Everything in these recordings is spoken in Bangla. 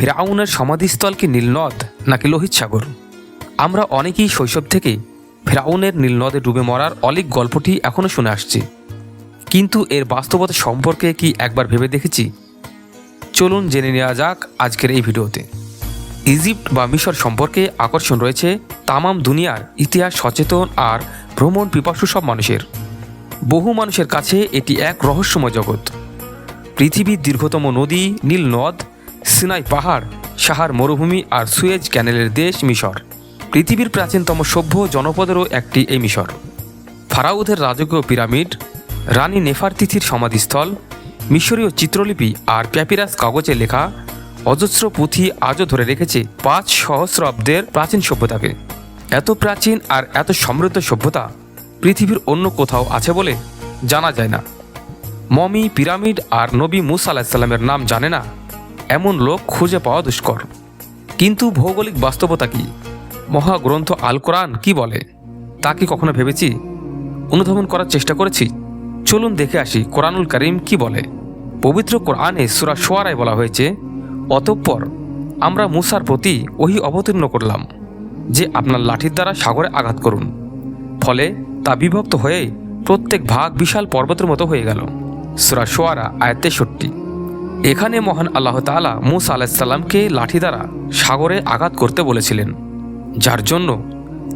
ফেরাউনের সমাধিস্থল কি নীলনদ নাকি লোহিত সাগর? আমরা অনেকেই শৈশব থেকে ফেরাউনের নীলনদে ডুবে মরার অলিক গল্পটি এখনও শুনে আসছি। কিন্তু এর বাস্তবতা সম্পর্কে কি একবার ভেবে দেখেছি? চলুন জেনে নেওয়া যাক আজকের এই ভিডিওতে। ইজিপ্ট বা মিশর সম্পর্কে আকর্ষণ রয়েছে তামাম দুনিয়ার ইতিহাস সচেতন আর ভ্রমণ পিপাসু সব মানুষের। বহু মানুষের কাছে এটি এক রহস্যময় জগৎ। পৃথিবীর দীর্ঘতম নদী নীল নদ সিনাই পাহাড়, সাহার মরুভূমি আর সুয়েজ ক্যানেলের দেশ মিশর। পৃথিবীর প্রাচীনতম সভ্য জনপদেরও একটি এই মিশর। ফারাউদের রাজকীয় পিরামিড, রানী নেফারতিথির সমাধিস্থল, মিশরীয় চিত্রলিপি আর প্যাপিরাস কাগজে লেখা অজস্র পুঁথি আজও ধরে রেখেছে পাঁচ সহস্রাব্দের প্রাচীন সভ্যতাকে। এত প্রাচীন আর এত সমৃদ্ধ সভ্যতা পৃথিবীর অন্য কোথাও আছে বলে জানা যায় না। মমি, পিরামিড আর নবী মুসা আলাহিসাল্লামের নাম জানে না এমন লোক খুঁজে পাওয়া দুষ্কর। কিন্তু ভৌগোলিক বাস্তবতা কি? মহাগ্রন্থ আল কোরআন কি বলে? তা কি কখনো ভেবেছি? অনুধাবন করার চেষ্টা করেছি। চলুন দেখে আসি কোরআনুল করিম কি বলে। পবিত্র কোরআনে সুরা সোয়ারায় বলা হয়েছে, অতঃপর আমরা মুসার প্রতি ওহি অবতীর্ণ করলাম, যে আপনার লাঠির দ্বারা সাগরে আঘাত করুন। ফলে তা বিভক্ত হয়ে প্রত্যেক ভাগ বিশাল পর্বতের মতো হয়ে গেল। সুরা সোয়ারা আয়াত তেষট্টি। এখানে মহান আল্লাহ তাআলা মুসা আলাহিসাল্লামকে লাঠি দ্বারা সাগরে আঘাত করতে বলেছিলেন, যার জন্য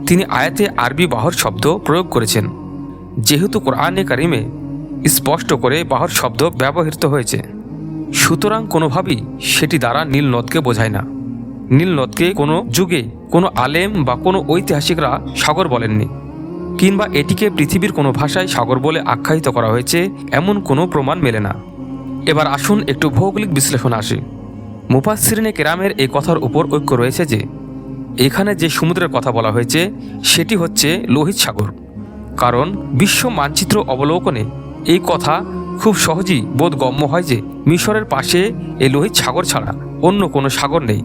তিনি আয়াতে আরবি বাহর শব্দ প্রয়োগ করেছেন, যেহেতু কোরআনে কারিমে স্পষ্ট করে বাহর শব্দ ব্যবহৃত হয়েছে। সুতরাং কোনোভাবেই সেটি দ্বারা নীল নদকে বোঝায় না। নীল নদকে কোনো যুগে কোনো আলেম বা কোনো ঐতিহাসিকরা সাগর বলেননি, কিংবা এটিকে পৃথিবীর কোনো ভাষায় সাগর বলে আখ্যায়িত করা হয়েছে, এমন কোনো প্রমাণ মেলে না। এবার আসুন একটু ভৌগোলিক বিশ্লেষণ আসি। মুফাসিরিনে কেরামের এই কথার উপর ঐক্য রয়েছে যে, এখানে যে সমুদ্রের কথা বলা হয়েছে, সেটি হচ্ছে লোহিত সাগর। কারণ বিশ্ব মানচিত্র অবলোকনে এই কথা খুব সহজেই বোধগম্য হয় যে, মিশরের পাশে এই লোহিত সাগর ছাড়া অন্য কোনো সাগর নেই।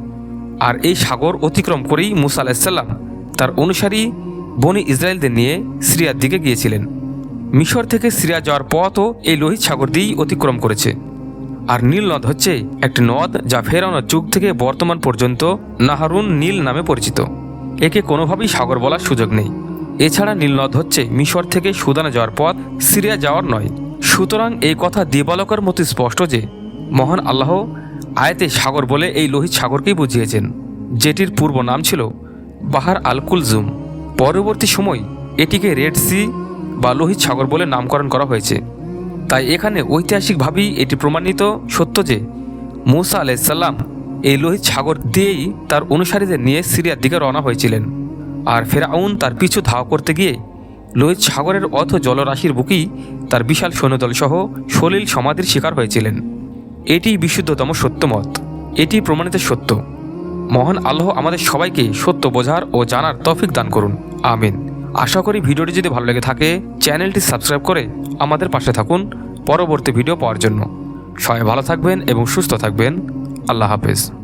আর এই সাগর অতিক্রম করেই মুসা আলাহিসাল্লাম তার অনুসারী বনি ইসরায়েলদের নিয়ে সিরিয়ার দিকে গিয়েছিলেন। মিশর থেকে সিরিয়া যাওয়ার পথও এই লোহিত সাগর দিয়েই অতিক্রম করেছে। আর নীল নদ হচ্ছে একটি নদ যা ফেরানোর যুগ থেকে বর্তমান পর্যন্ত নাহারুন নীল নামে পরিচিত। একে কোনোভাবেই সাগর বলার সুযোগ নেই। এছাড়া নীল নদ হচ্ছে মিশর থেকে সুদানে যাওয়ার পথ, সিরিয়া যাওয়ার নয়। সুতরাং এই কথা দিবালকের মতো স্পষ্ট যে, মহান আল্লাহ আয়তে সাগর বলে এই লোহিত সাগরকেই বুঝিয়েছেন, যেটির পূর্ব নাম ছিল বাহার আল কুলজুম পরবর্তী সময় এটিকে রেড সি বা লোহিত সাগর বলে নামকরণ করা হয়েছে। তাই এখানে ঐতিহাসিকভাবেই এটি প্রমাণিত সত্য যে মুসা আলাইসাল্লাম এই লোহিত সাগর দিয়েই তার অনুসারীদের নিয়ে সিরিয়ার দিকে রওনা হয়েছিলেন। আর ফেরাউন তার পিছু ধাওয়া করতে গিয়ে লোহিত সাগরের অথ জলরাশির বুকেই তার বিশাল সৈন্যদল সহ সলিল সমাধির শিকার হয়েছিলেন। এটি বিশুদ্ধতম সত্যমত। এটি প্রমাণিত সত্য। মহান আল্লাহ আমাদের সবাইকে সত্য বোঝার ও জানার তফিক দান করুন। আমিন। আশা করি ভিডিওটি যদি ভালো লেগে থাকে, চ্যানেলটি সাবস্ক্রাইব করে আমাদের পাশে থাকুন পরবর্তী ভিডিও পাওয়ার জন্য। সবাই ভালো থাকবেন এবং সুস্থ থাকবেন। আল্লাহ হাফেজ।